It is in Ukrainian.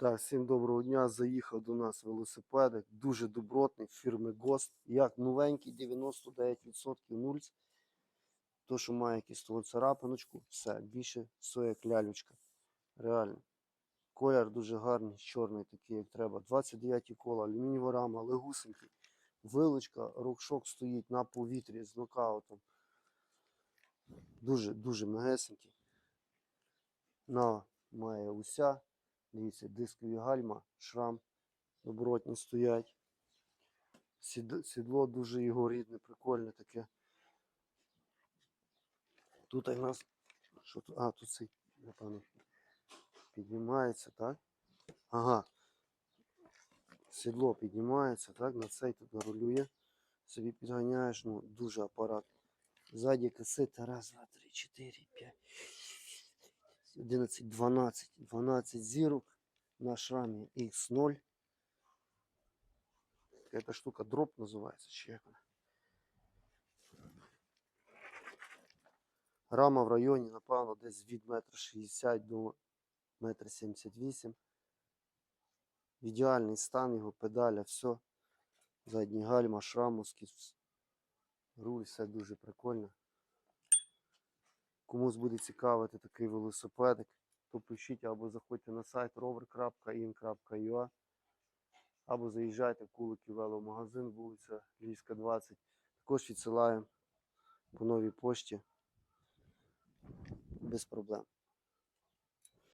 Так, всім доброго дня. Заїхав до нас велосипедик. Дуже добротний фірми ГОСТ. Як новенький, 99% нульц. То, що має якусь того царапиночку, все, більше все як лялючка. Реально. Колір дуже гарний, чорний, такий, як треба. 29 кола, алюмінієва рама, легусенький. Вилочка, рукшок стоїть на повітрі з нокаутом. Дуже, дуже мегесенький. На має уся. Дивіться, дискові гальма, шрам добротні стоять. Сідло дуже його рідне, прикольне таке. Тут у нас. Що тут? А, тут цей, напевно, піднімається, так? Ага. Сідло піднімається, так? На цей тут рулює. Собі підганяєш, ну, дуже апарат. Ззаді касети. Раз, два, три, чотири, п'ять. 11, 12, 12 зірок на шрамі X0. Эта штука дроп називається, чи як? Рама в районі, напевно, десь від 1,60 м до 1,78 м. Ідеальний стан його, педаля, все. Задній гальма, вс- Руль, все дуже прикольно. Комусь буде цікавити такий велосипедик, то пишіть або заходьте на сайт rover.in.ua або заїжджайте в Куликів веломагазин, вулиця Львівська, 20. Також відсилаємо по новій пошті без проблем.